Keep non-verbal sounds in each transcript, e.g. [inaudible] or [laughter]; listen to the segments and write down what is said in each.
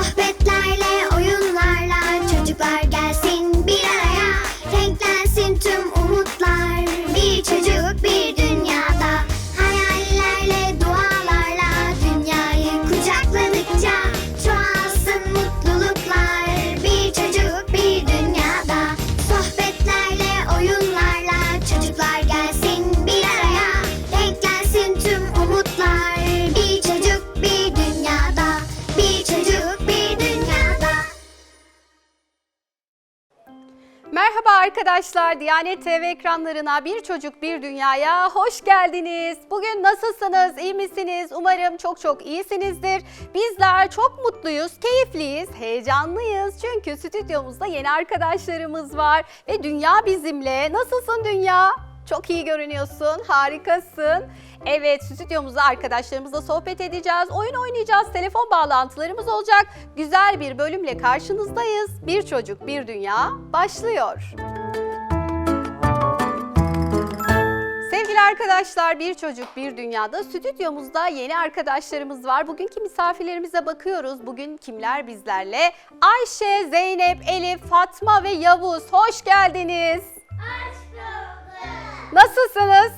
Ahmet arkadaşlar, Diyanet TV ekranlarına Bir Çocuk Bir Dünya'ya hoş geldiniz. Bugün nasılsınız, iyi misiniz? Umarım çok çok iyisinizdir. Bizler çok mutluyuz, keyifliyiz, heyecanlıyız. Çünkü stüdyomuzda yeni arkadaşlarımız var ve Dünya bizimle. Nasılsın Dünya? Çok iyi görünüyorsun, harikasın. Evet, stüdyomuzda arkadaşlarımızla sohbet edeceğiz, oyun oynayacağız, telefon bağlantılarımız olacak. Güzel bir bölümle karşınızdayız. Bir çocuk, bir dünya başlıyor. Sevgili arkadaşlar, Bir Çocuk Bir Dünya'da stüdyomuzda yeni arkadaşlarımız var. Bugünkü misafirlerimize bakıyoruz. Bugün kimler bizlerle? Ayşe, Zeynep, Elif, Fatma ve Yavuz. Hoş geldiniz. Nasılsınız?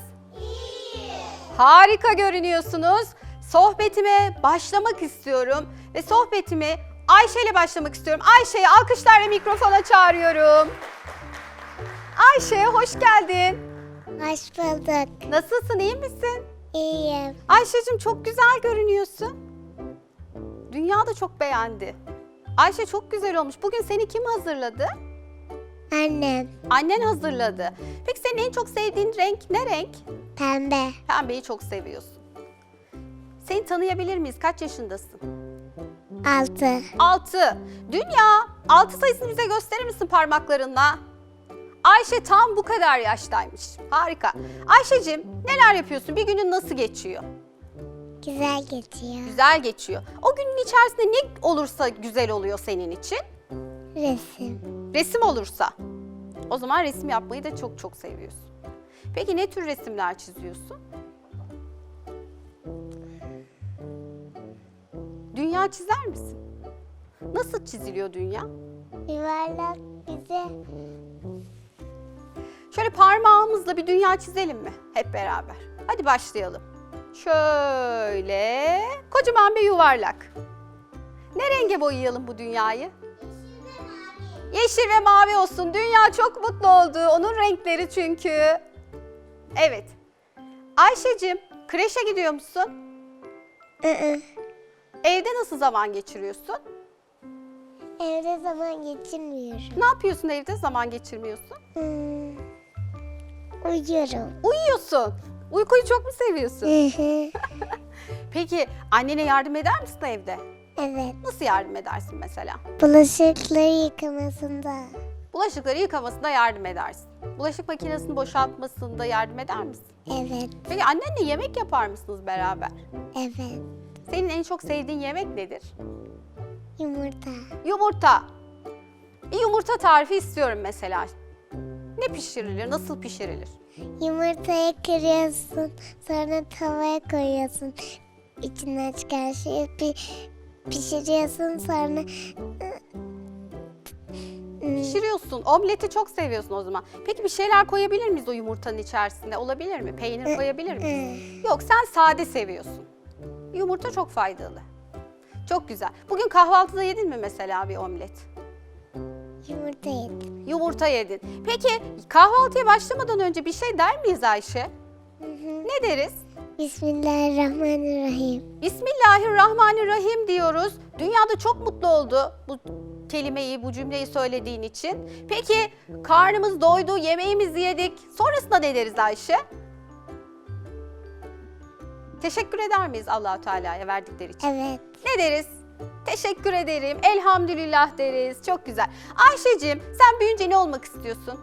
Harika görünüyorsunuz. Sohbetime başlamak istiyorum ve sohbetimi Ayşe ile başlamak istiyorum. Ayşe'yi alkışlarla mikrofona çağırıyorum. Ayşe hoş geldin. Hoş bulduk. Nasılsın, iyi misin? İyiyim. Ayşe'cim çok güzel görünüyorsun. Dünya da çok beğendi. Ayşe çok güzel olmuş. Bugün seni kim hazırladı? Annem. Annen hazırladı. Peki senin en çok sevdiğin renk ne renk? Pembe. Pembeyi çok seviyorsun. Seni tanıyabilir miyiz? Kaç yaşındasın? Altı. 6. Dünya 6 sayısını bize gösterir misin parmaklarınla? Ayşe tam bu kadar yaştaymış. Harika. Ayşe'cim neler yapıyorsun? Bir günün nasıl geçiyor? Güzel geçiyor. Güzel geçiyor. O günün içerisinde ne olursa güzel oluyor senin için? Resim. Resim olursa. O zaman resim yapmayı da çok çok seviyorsun. Peki ne tür resimler çiziyorsun? Dünya çizer misin? Nasıl çiziliyor dünya? Yuvarlak bize. Şöyle parmağımızla bir dünya çizelim mi? Hep beraber. Hadi başlayalım. Şöyle kocaman bir yuvarlak. Ne renge boyayalım bu dünyayı? Yeşil ve mavi olsun. Dünya çok mutlu oldu. Onun renkleri çünkü. Evet. Ayşe'cim kreşe gidiyor musun? Iı. Evde nasıl zaman geçiriyorsun? Evde zaman geçirmiyorum. Ne yapıyorsun evde zaman geçirmiyorsun? Hmm. Uyuyorum. Uyuyorsun. Uykuyu çok mu seviyorsun? Hı hı. [laughs] Peki annene yardım eder misin evde? Evet. Nasıl yardım edersin mesela? Bulaşıkları yıkamasında. Bulaşıkları yıkamasında yardım edersin. Bulaşık makinesini boşaltmasında yardım eder misin? Evet. Peki annenle yemek yapar mısınız beraber? Evet. Senin en çok sevdiğin yemek nedir? Yumurta. Yumurta. Bir yumurta tarifi istiyorum mesela. Ne pişirilir, nasıl pişirilir? Yumurtayı kırıyorsun. Sonra tavaya koyuyorsun. İçinden çıkan şeyi pi- pişiriyorsun. Sonra Pişiriyorsun. Omleti çok seviyorsun o zaman. Peki bir şeyler koyabilir miyiz o yumurtanın içerisinde? Olabilir mi? Peynir koyabilir miyiz? Yok sen sade seviyorsun. Yumurta çok faydalı. Çok güzel. Bugün kahvaltıda yedin mi mesela bir omlet? yumurta yedim. Yumurta yedin. Peki kahvaltıya başlamadan önce bir şey der miyiz Ayşe? Ne deriz? Bismillahirrahmanirrahim. Bismillahirrahmanirrahim diyoruz. Dünyada çok mutlu oldu bu kelimeyi, bu cümleyi söylediğin için. Peki karnımız doydu, yemeğimizi yedik. Sonrasında ne deriz Ayşe? Teşekkür eder miyiz Allahu Teala'ya verdikleri için? Evet. Ne deriz? Teşekkür ederim, elhamdülillah deriz. Çok güzel. Ayşe'cim sen büyüyünce ne olmak istiyorsun?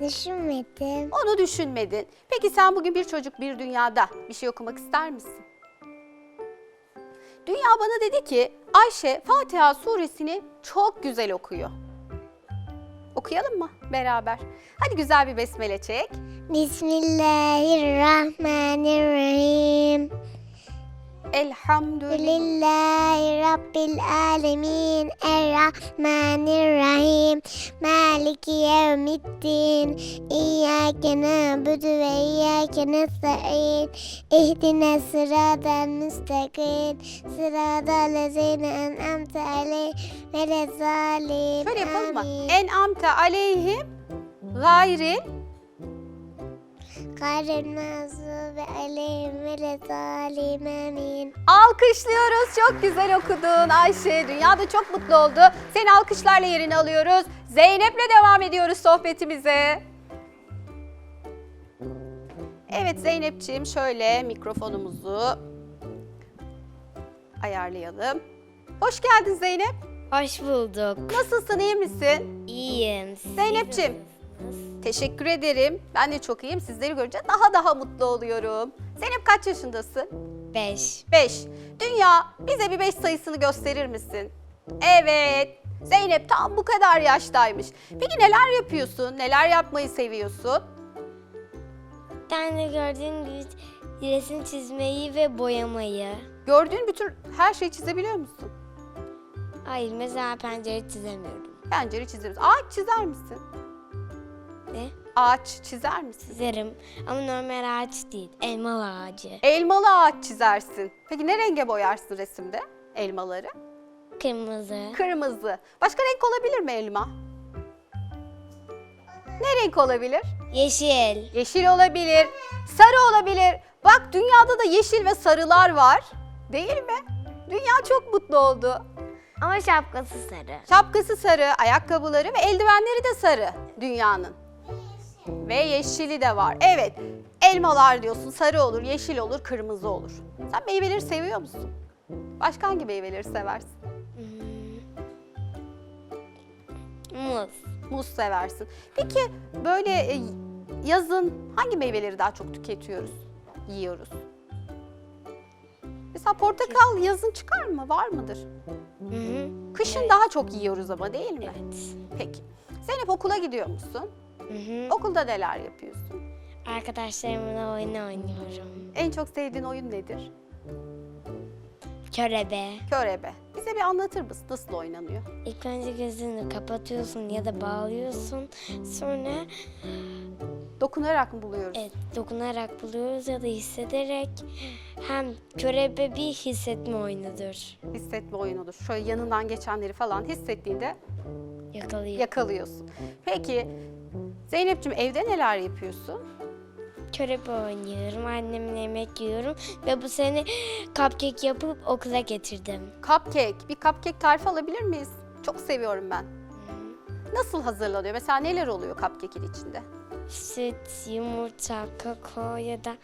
Düşünmedim. Onu düşünmedin. Peki sen bugün bir çocuk bir dünyada bir şey okumak ister misin? Dünya bana dedi ki Ayşe Fatiha suresini çok güzel okuyor. Okuyalım mı beraber? Hadi güzel bir besmele çek. Bismillahirrahmanirrahim. Elhamdülillah. Lillahi Rabbil Alemin. Errahmanirrahim. Maliki Yevmiddin. İyyâke na'budu ve iyyâke nesta'in. İhdine sıradan müstakim. Sıradan lezine en'amte aleyhim ve lezalim Şöyle yapalım mı? En'amte aleyhim gayril Aleyhim ve Amin Alkışlıyoruz. Çok güzel okudun Ayşe. Dünyada çok mutlu oldu. Seni alkışlarla yerine alıyoruz. Zeynep'le devam ediyoruz sohbetimize. Evet Zeynep'ciğim şöyle mikrofonumuzu ayarlayalım. Hoş geldin Zeynep. Hoş bulduk. Nasılsın, iyi misin? İyiyim. Zeynep'ciğim. nasılsınız? Teşekkür ederim. Ben de çok iyiyim. Sizleri görünce daha daha mutlu oluyorum. Zeynep kaç yaşındasın? Beş. 5. Dünya bize bir 5 sayısını gösterir misin? Evet. Zeynep tam bu kadar yaştaymış. Peki neler yapıyorsun? Neler yapmayı seviyorsun? Ben de gördüğüm gibi resim çizmeyi ve boyamayı. Gördüğün bütün her şeyi çizebiliyor musun? Hayır mesela pencere çizemiyorum. Pencere çizeriz. Ağaç çizer misin? Ne? Ağaç çizer misin? Çizerim ama normal ağaç değil. Elmalı ağacı. Elmalı ağaç çizersin. Peki ne renge boyarsın resimde elmaları? Kırmızı. Kırmızı. Başka renk olabilir mi elma? Ne renk olabilir? Yeşil. Yeşil olabilir, sarı olabilir. Bak dünyada da yeşil ve sarılar var. Değil mi? Dünya çok mutlu oldu. Ama şapkası sarı. Şapkası sarı, ayakkabıları ve eldivenleri de sarı dünyanın. Ve yeşili de var. Evet, elmalar diyorsun sarı olur, yeşil olur, kırmızı olur. Sen meyveleri seviyor musun? Başka hangi meyveleri seversin? Muz. Muz seversin. Peki böyle e, yazın hangi meyveleri daha çok tüketiyoruz, yiyoruz? Mesela portakal yazın çıkar mı? Var mıdır? Kışın daha çok yiyoruz ama değil mi? Evet. Peki. Zeynep okula gidiyor musun? Hı hı. Okulda neler yapıyorsun? Arkadaşlarımla oyun oynuyorum. En çok sevdiğin oyun nedir? Körebe. Körebe. Bize bir anlatır mısın nasıl oynanıyor? İlk önce gözünü kapatıyorsun ya da bağlıyorsun. Sonra Dokunarak mı buluyoruz? Evet, dokunarak buluyoruz ya da hissederek hem körebe bir hissetme oyunudur. Hissetme oyunudur. Şöyle yanından geçenleri falan hissettiğinde Yakalıyor. yakalıyorsun. Peki Zeynep'ciğim evde neler yapıyorsun? körebe oynuyorum, annemle yemek yiyorum ve bu sene cupcake yapıp okula getirdim. Cupcake. Bir cupcake tarifi alabilir miyiz? Çok seviyorum ben. Nasıl hazırlanıyor? Mesela neler oluyor cupcake'in içinde? Süt, yumurta, kakao ya da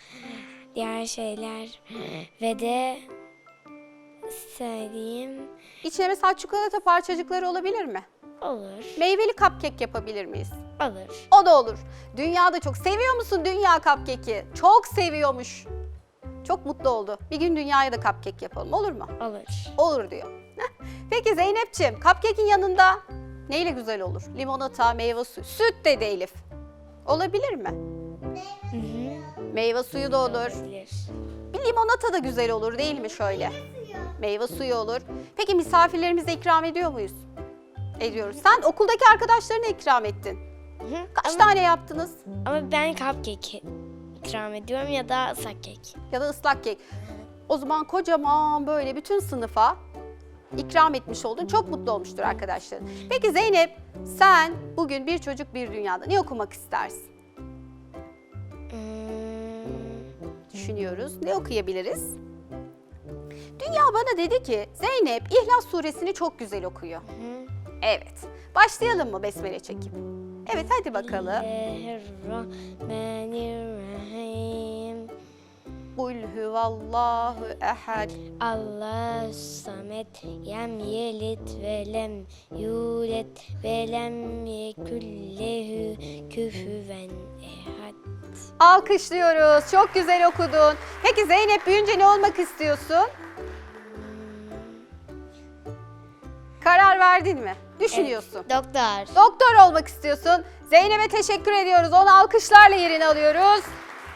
diğer şeyler ve de söyleyeyim İçine mesela çikolata parçacıkları olabilir mi? olur, Meyveli cupcake yapabilir miyiz? Olur. O da olur. Dünyada çok seviyor musun dünya cupcake'i? Çok seviyormuş. Çok mutlu oldu. Bir gün dünyaya da cupcake yapalım olur mu? Olur. Olur diyor. Peki Zeynep'ciğim cupcake'in yanında neyle güzel olur? Limonata, meyve suyu, süt dedi Elif. Olabilir mi? Hı hı. Meyve suyu da olur. Olabilir. Bir limonata da güzel olur değil mi şöyle? Meyve suyu olur. Peki misafirlerimize ikram ediyor muyuz? Ediyoruz. Sen okuldaki arkadaşlarına ikram ettin. Hı. Kaç Ama, tane yaptınız? ama ben cupcake ikram ediyorum ya da ıslak kek. Ya da ıslak kek. O zaman kocaman böyle bütün sınıfa ikram etmiş oldun. Çok mutlu olmuştur arkadaşlar. Peki Zeynep sen bugün bir çocuk bir dünyada ne okumak istersin? Hmm, Düşünüyoruz. Ne okuyabiliriz? Dünya bana dedi ki Zeynep İhlas suresini çok güzel okuyor. Evet. Başlayalım mı besmele çekip? Evet hadi bakalım. Bismillahirrahmanirrahim. Kul huvallahu ehad. Allah samet yem yelit ve lem yulet ve lem yekullehu küfüven ehad. Alkışlıyoruz. Çok güzel okudun. Peki Zeynep büyünce ne olmak istiyorsun? Karar verdin mi? Düşünüyorsun. Doktor. Doktor olmak istiyorsun. Zeynep'e teşekkür ediyoruz. Onu alkışlarla yerine alıyoruz.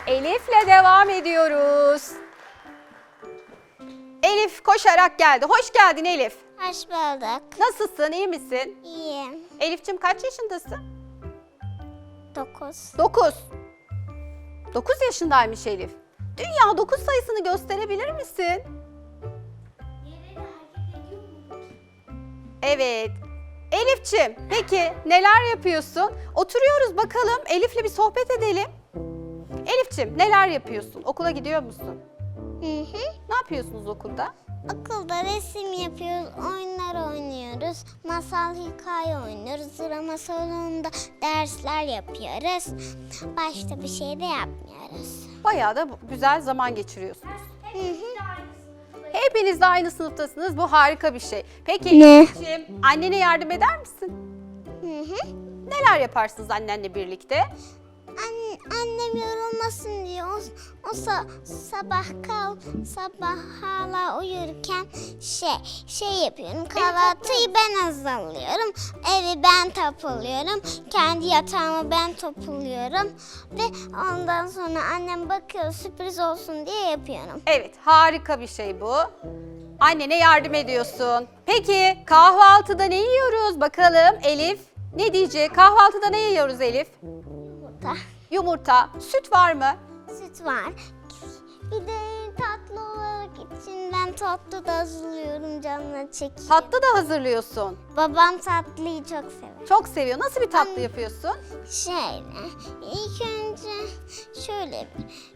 Elif'le devam ediyoruz. Elif koşarak geldi. Hoş geldin Elif. Hoş bulduk. Nasılsın, iyi misin? İyiyim. Elif'cim kaç yaşındasın? Dokuz. 9. 9 yaşındaymış Elif. Dünya 9 sayısını gösterebilir misin? Evet. Elif'çim peki neler yapıyorsun? Oturuyoruz bakalım Elif'le bir sohbet edelim. Elif'çim neler yapıyorsun? Okula gidiyor musun? Hı hı. Ne yapıyorsunuz okulda? Okulda resim yapıyoruz, oyunlar oynuyoruz, masal hikaye oynuyoruz, drama salonunda dersler yapıyoruz. Başta bir şey de yapmıyoruz. Bayağı da güzel zaman geçiriyorsunuz. Hı hı. Hepiniz de aynı sınıftasınız. Bu harika bir şey. Peki Ne? Annene yardım eder misin? Hı hı. Neler yaparsınız annenle birlikte? An- annem yorulmasın diye o, o sa- sabah kal sabah hala uyurken şey şey yapıyorum kahvaltıyı ben hazırlıyorum evi ben topluyorum kendi yatağımı ben topluyorum ve ondan sonra annem bakıyor sürpriz olsun diye yapıyorum. Evet, harika bir şey bu. Annene yardım ediyorsun. Peki kahvaltıda ne yiyoruz? Bakalım Elif ne diyecek? Kahvaltıda ne yiyoruz Elif? Burada Yumurta, süt var mı? süt var. Bir de tatlı olarak için ben tatlı da hazırlıyorum canına çekiyor. Tatlı da hazırlıyorsun. Babam tatlıyı çok sever. Çok seviyor. Nasıl bir tatlı yapıyorsun? Şöyle, ilk önce şöyle bir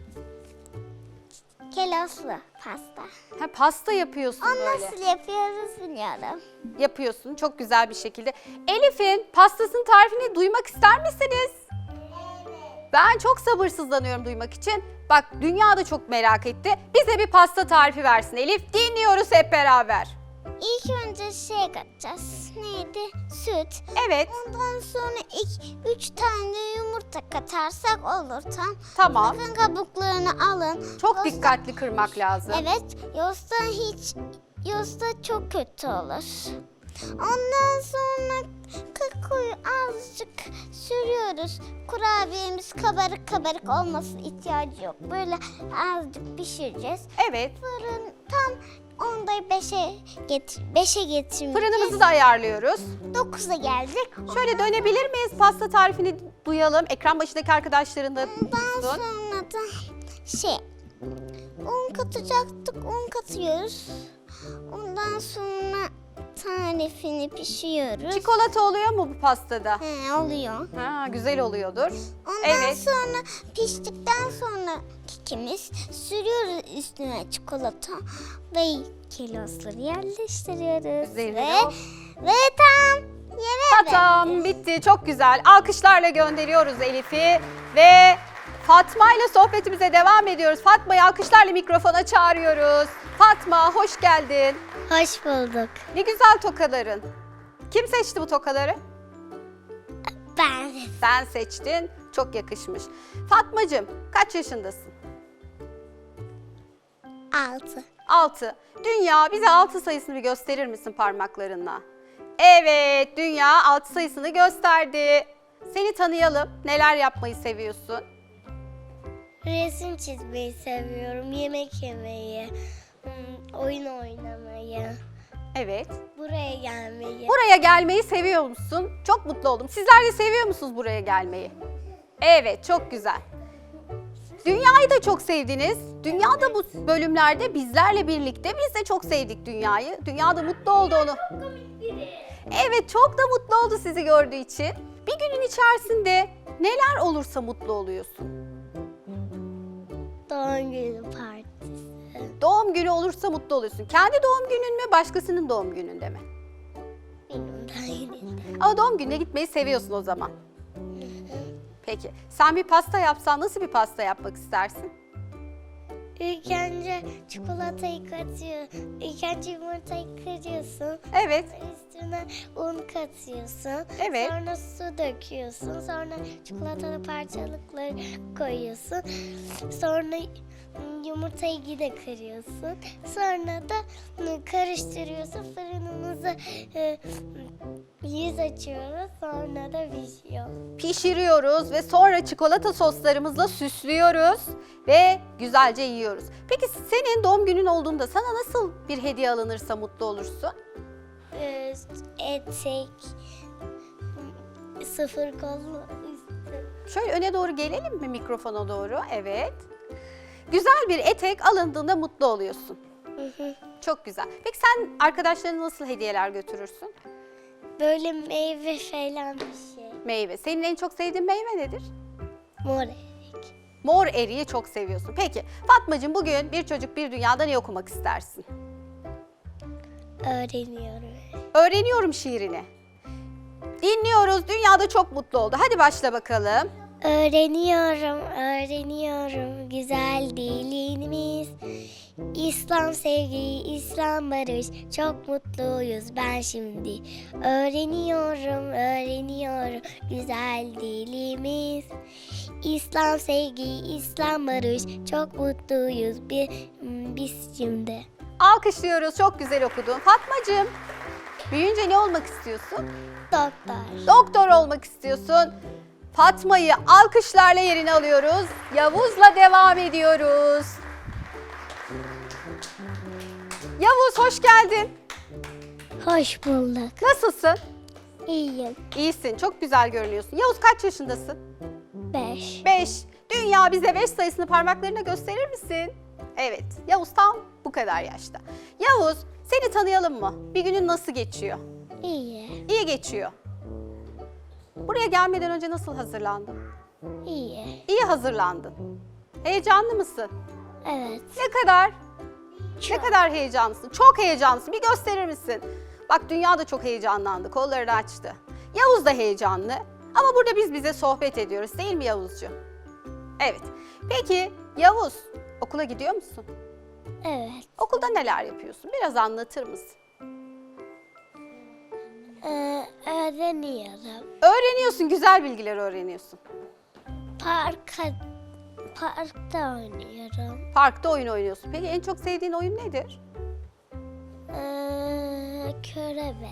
keloslu pasta. Ha, pasta yapıyorsun Onu böyle. nasıl yapıyoruz biliyorum. Yapıyorsun çok güzel bir şekilde. Elif'in pastasının tarifini duymak ister misiniz? Ben çok sabırsızlanıyorum duymak için. Bak dünya da çok merak etti. Bize bir pasta tarifi versin Elif. Dinliyoruz hep beraber. İlk önce şey katacağız. Neydi? Süt. Evet. Ondan sonra ilk üç tane yumurta katarsak olur tam. Tamam. Sakın kabuklarını alın. Çok Yoksa- dikkatli kırmak lazım. Evet, yoksa hiç, yoksa çok kötü olur. Ondan sonra kakaoyu azıcık sürüyoruz. Kurabiyemiz kabarık kabarık olması ihtiyacı yok. Böyle azıcık pişireceğiz. Evet. Fırın tam onda 5'e getir 5'e getirmeyeceğiz. Fırınımızı da ayarlıyoruz. 9'a gelecek. Şöyle dönebilir miyiz? Pasta tarifini duyalım. Ekran başındaki arkadaşların da Ondan duysun. sonra da şey un katacaktık un katıyoruz. Ondan sonra tarifini pişiyoruz. Çikolata oluyor mu bu pastada? He, oluyor. Ha, güzel oluyordur. Ondan Evet. sonra piştikten sonra kekimiz sürüyoruz üstüne çikolata ve kilosları yerleştiriyoruz. Üzerine ve, o- ve tam yere Tamam bitti çok güzel. Alkışlarla gönderiyoruz Elif'i ve Fatma ile sohbetimize devam ediyoruz. Fatma'yı alkışlarla mikrofona çağırıyoruz. Fatma hoş geldin. Hoş bulduk. Ne güzel tokaların. Kim seçti bu tokaları? Ben Sen seçtin. Çok yakışmış. Fatmacığım kaç yaşındasın? 6. 6. Dünya bize 6 sayısını bir gösterir misin parmaklarınla? Evet, Dünya 6 sayısını gösterdi. Seni tanıyalım. Neler yapmayı seviyorsun? Resim çizmeyi seviyorum, yemek yemeyi, hmm, oyun oynamayı, Evet. buraya gelmeyi. Buraya gelmeyi seviyor musun? Çok mutlu oldum. Sizler de seviyor musunuz buraya gelmeyi? Evet, çok güzel. Dünyayı da çok sevdiniz. Dünya da bu bölümlerde bizlerle birlikte biz de çok sevdik dünyayı. Dünya da mutlu oldu onu. Evet, çok da mutlu oldu sizi gördüğü için. Bir günün içerisinde neler olursa mutlu oluyorsun. Doğum günü partisi. Doğum günü olursa mutlu oluyorsun. Kendi doğum günün mü, başkasının doğum gününde mi? Ama doğum gününe gitmeyi seviyorsun o zaman. Peki, sen bir pasta yapsan nasıl bir pasta yapmak istersin? İlk önce çikolatayı katıyor. İlk önce yumurtayı kırıyorsun. Evet, Üstüne un katıyorsun. Evet. Sonra su döküyorsun. Sonra çikolatalı parçalıkları koyuyorsun. Sonra yumurtayı gide kırıyorsun. Sonra da karıştırıyorsun. Fırınımızı e, yüz açıyoruz. Sonra da pişiyor. Pişiriyoruz ve sonra çikolata soslarımızla süslüyoruz ve güzelce yiyoruz. Peki senin doğum günün olduğunda sana nasıl bir hediye alınırsa mutlu olursun? Ee, etek, sıfır kollu üstü. Şöyle öne doğru gelelim mi mikrofona doğru? Evet. Güzel bir etek alındığında mutlu oluyorsun. Çok güzel. Peki sen arkadaşlarına nasıl hediyeler götürürsün? Böyle meyve falan bir şey. Meyve. Senin en çok sevdiğin meyve nedir? Mor erik. Mor eriği çok seviyorsun. Peki Fatmacığım bugün bir çocuk bir dünyada ne okumak istersin? Öğreniyorum. Öğreniyorum şiirini. Dinliyoruz. Dünyada çok mutlu oldu. Hadi başla bakalım. Öğreniyorum, öğreniyorum güzel dilimiz. İslam sevgi, İslam barış, çok mutluyuz ben şimdi. Öğreniyorum, öğreniyorum güzel dilimiz. İslam sevgi, İslam barış, çok mutluyuz bi- biz şimdi. Alkışlıyoruz. Çok güzel okudun. Fatmacığım, büyüyünce ne olmak istiyorsun? Doktor. Doktor olmak istiyorsun. Fatma'yı alkışlarla yerine alıyoruz. Yavuz'la devam ediyoruz. Yavuz hoş geldin. Hoş bulduk. Nasılsın? İyiyim. İyisin, çok güzel görünüyorsun. Yavuz kaç yaşındasın? Beş. 5. Dünya bize 5 sayısını parmaklarına gösterir misin? Evet, Yavuz tam bu kadar yaşta. Yavuz, seni tanıyalım mı? Bir günün nasıl geçiyor? İyi. İyi geçiyor. Buraya gelmeden önce nasıl hazırlandın? İyi. İyi hazırlandın. Heyecanlı mısın? Evet. Ne kadar? Ne Çok. kadar heyecanlısın? Çok heyecanlısın. Bir gösterir misin? Bak dünya da çok heyecanlandı. Kollarını açtı. Yavuz da heyecanlı. Ama burada biz bize sohbet ediyoruz değil mi Yavuzcuğum? Evet. Peki Yavuz okula gidiyor musun? Evet. Okulda neler yapıyorsun? Biraz anlatır mısın? Ee, öğreniyorum. Öğreniyorsun, güzel bilgiler öğreniyorsun. Parka, parkta oynuyorum. Parkta oyun oynuyorsun. Peki en çok sevdiğin oyun nedir? Ee, körebe.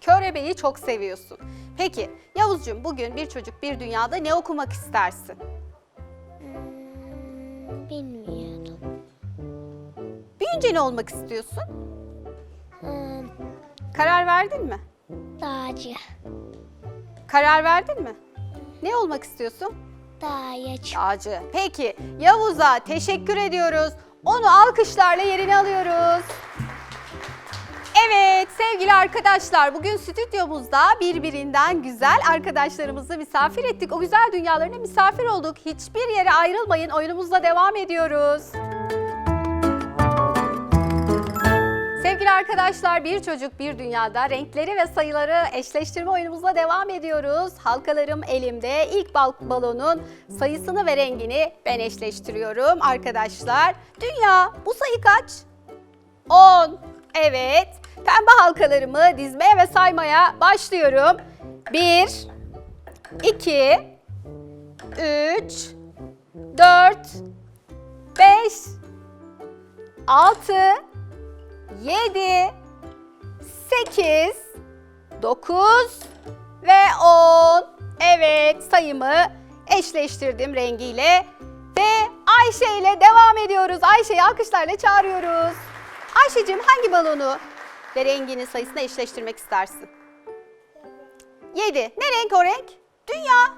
Körebeyi çok seviyorsun. Peki Yavuzcuğum bugün bir çocuk bir dünyada ne okumak istersin? Hmm, bilmiyorum. Büyüyünce ne olmak istiyorsun? Ee, Karar verdin mi? Dağcı. Karar verdin mi? Ne olmak istiyorsun? Çok. Dağcı. Peki Yavuz'a teşekkür ediyoruz. Onu alkışlarla yerine alıyoruz. Evet sevgili arkadaşlar bugün stüdyomuzda birbirinden güzel arkadaşlarımızı misafir ettik. O güzel dünyalarına misafir olduk. Hiçbir yere ayrılmayın oyunumuzla devam ediyoruz. Sevgili arkadaşlar bir çocuk bir dünyada renkleri ve sayıları eşleştirme oyunumuzla devam ediyoruz. Halkalarım elimde. İlk bal balonun sayısını ve rengini ben eşleştiriyorum arkadaşlar. Dünya bu sayı kaç? 10. Evet. Pembe halkalarımı dizmeye ve saymaya başlıyorum. 1 2 3 4 5 6 7 8 9 ve 10. Evet sayımı eşleştirdim rengiyle ve Ayşe ile devam ediyoruz. Ayşe'yi alkışlarla çağırıyoruz. Ayşe'cim hangi balonu ve rengini sayısını eşleştirmek istersin? 7. Ne renk o renk? Dünya.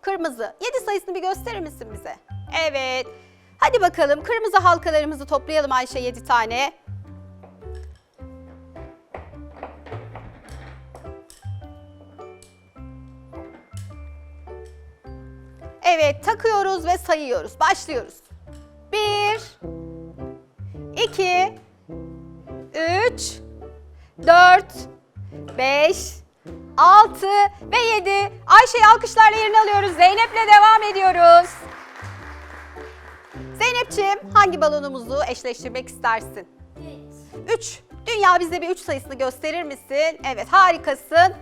Kırmızı. 7 sayısını bir gösterir misin bize? Evet. Hadi bakalım kırmızı halkalarımızı toplayalım Ayşe 7 tane. Evet takıyoruz ve sayıyoruz. Başlıyoruz. 1 2 3 4 5 6 ve 7. Ayşe'yi alkışlarla yerine alıyoruz. Zeynep'le devam ediyoruz. Zeynep'ciğim hangi balonumuzu eşleştirmek istersin? 3. Dünya bize bir 3 sayısını gösterir misin? Evet harikasın.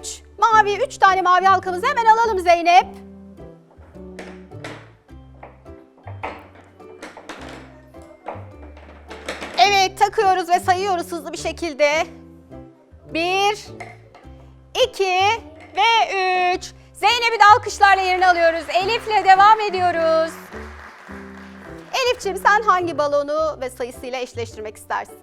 3. Mavi 3 tane mavi halkamızı hemen alalım Zeynep. Takıyoruz ve sayıyoruz hızlı bir şekilde. Bir, iki ve üç. Zeynep'i de alkışlarla yerine alıyoruz. Elif'le devam ediyoruz. Elif'ciğim sen hangi balonu ve sayısıyla eşleştirmek istersin?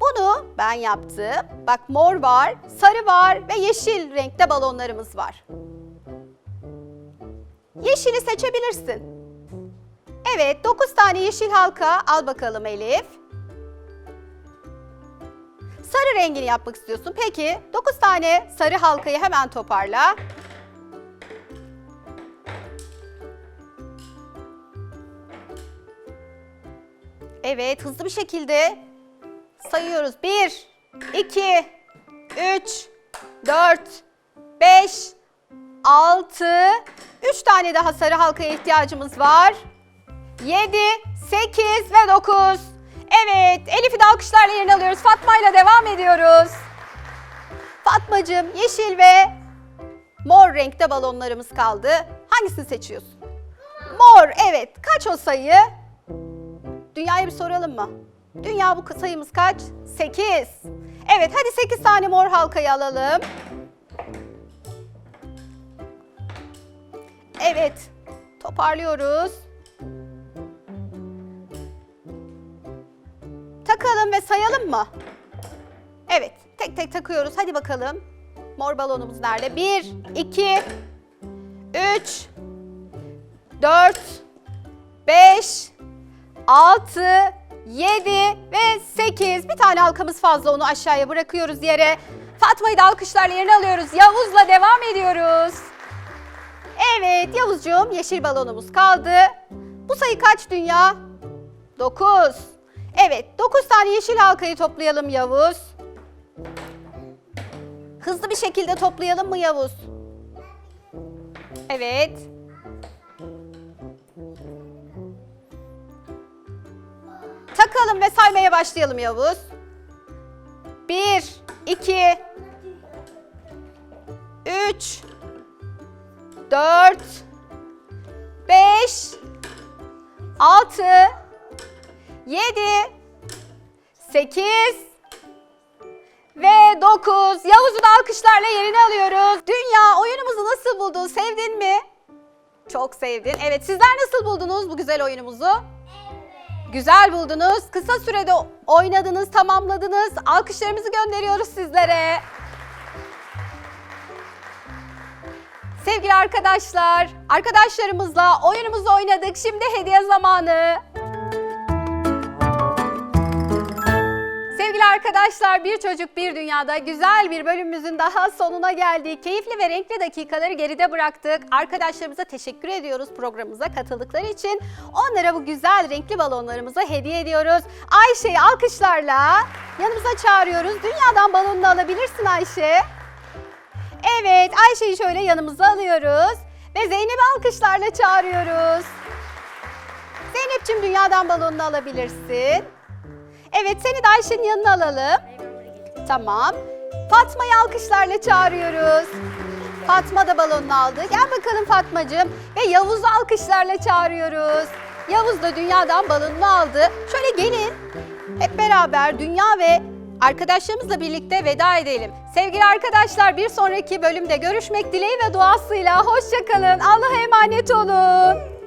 Bunu ben yaptım. Bak mor var, sarı var ve yeşil renkte balonlarımız var. Yeşili seçebilirsin. Evet, 9 tane yeşil halka al bakalım Elif. Sarı rengini yapmak istiyorsun. Peki 9 tane sarı halkayı hemen toparla. Evet, hızlı bir şekilde sayıyoruz. 1, 2, 3, 4, 5, 6, 3 tane daha sarı halkaya ihtiyacımız var. 7, 8 ve 9. Evet, Elif'i de alkışlarla yerine alıyoruz. Fatma ile devam ediyoruz. Fatmacığım, yeşil ve mor renkte balonlarımız kaldı. Hangisini seçiyorsun? Mor, evet. Kaç o sayı? Dünyaya bir soralım mı? Dünya bu sayımız kaç? 8. Evet, hadi 8 tane mor halkayı alalım. Evet, toparlıyoruz. Takalım ve sayalım mı? Evet, tek tek takıyoruz. Hadi bakalım. Mor balonumuz nerede? 1, 2, 3, 4, 5, 6, 7 ve 8. Bir tane halkamız fazla onu aşağıya bırakıyoruz yere. Fatma'yı da alkışlarla yerine alıyoruz. Yavuz'la devam ediyoruz. Evet Yavuzcuğum yeşil balonumuz kaldı. Bu sayı kaç dünya? 9. Evet 9 tane yeşil halkayı toplayalım Yavuz. Hızlı bir şekilde toplayalım mı Yavuz? Evet. Takalım ve saymaya başlayalım Yavuz. 1, 2, 3, 4, 5, 6, 7, 8 ve 9. Yavuz'u da alkışlarla yerine alıyoruz. Dünya oyunumuzu nasıl buldun? Sevdin mi? Çok sevdin. Evet sizler nasıl buldunuz bu güzel oyunumuzu? Güzel buldunuz. Kısa sürede oynadınız, tamamladınız. Alkışlarımızı gönderiyoruz sizlere. Sevgili arkadaşlar, arkadaşlarımızla oyunumuzu oynadık. Şimdi hediye zamanı. Sevgili arkadaşlar, Bir Çocuk Bir Dünya'da güzel bir bölümümüzün daha sonuna geldik. Keyifli ve renkli dakikaları geride bıraktık. Arkadaşlarımıza teşekkür ediyoruz programımıza katıldıkları için. Onlara bu güzel renkli balonlarımızı hediye ediyoruz. Ayşe'yi alkışlarla yanımıza çağırıyoruz. Dünyadan balonunu alabilirsin Ayşe. Evet, Ayşe'yi şöyle yanımıza alıyoruz. Ve Zeynep'i alkışlarla çağırıyoruz. Zeynep'ciğim dünyadan balonunu alabilirsin. Evet, seni de Ayşe'nin yanına alalım. Tamam. Fatma'yı alkışlarla çağırıyoruz. Fatma da balonunu aldı. Gel bakalım Fatmacığım. Ve Yavuz'u alkışlarla çağırıyoruz. Yavuz da dünyadan balonunu aldı. Şöyle gelin. Hep beraber dünya ve arkadaşlarımızla birlikte veda edelim. Sevgili arkadaşlar bir sonraki bölümde görüşmek dileği ve duasıyla. Hoşçakalın. Allah'a emanet olun.